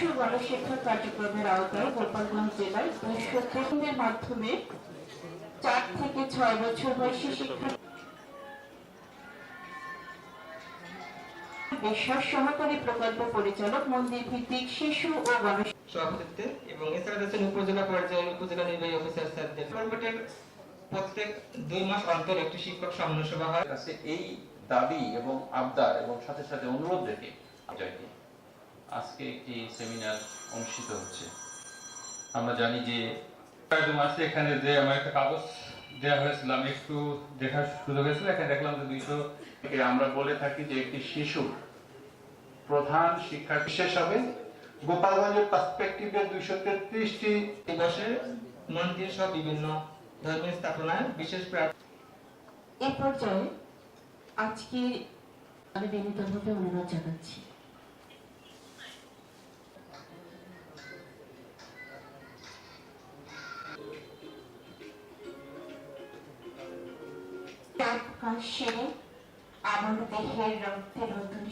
শিশু গণশিক্ষা কার্যক্রমের আওতায় গোপালগঞ্জ জেলায় তরুণের মাধ্যমে চার থেকে ছয় বছর বয়সী শিক্ষা বিশ্বাস সহকারী প্রকল্প পরিচালক মন্দির ভিত্তিক শিশু ও সভাপতিত্বে এবং এছাড়া রয়েছেন উপজেলা পর্যায়ে উপজেলা নির্বাহী অফিসার স্যারদের। গভর্নমেন্টের প্রত্যেক দুই মাস অন্তর একটি শিক্ষক সম্মেলন সভা হয়। কাছে এই দাবি এবং আবদার এবং সাথে সাথে অনুরোধ রেখে আজকে একটি সেমিনার অনুষ্ঠিত হচ্ছে। আমরা জানি যে প্রায় দু মাসে এখানে যে আমার একটা কাগজ দেওয়া হয়েছিল, আমি একটু দেখার সুযোগ হয়েছিল। এখানে দেখলাম যে দুইশো আমরা বলে থাকি যে একটি শিশু প্রধান শিক্ষা বিশেষ হবে। গোপালগঞ্জের পার্সপেক্টিভের দুইশো তেত্রিশটি দিবসে মন্দির সহ বিভিন্ন ধর্মীয় স্থাপনায় বিশেষ প্রার্থনা এ পর্যায়ে আজকে আমি বিনীতভাবে অনুরোধ জানাচ্ছি। চাপ কাশে আমার দেহের রক্তে নতুন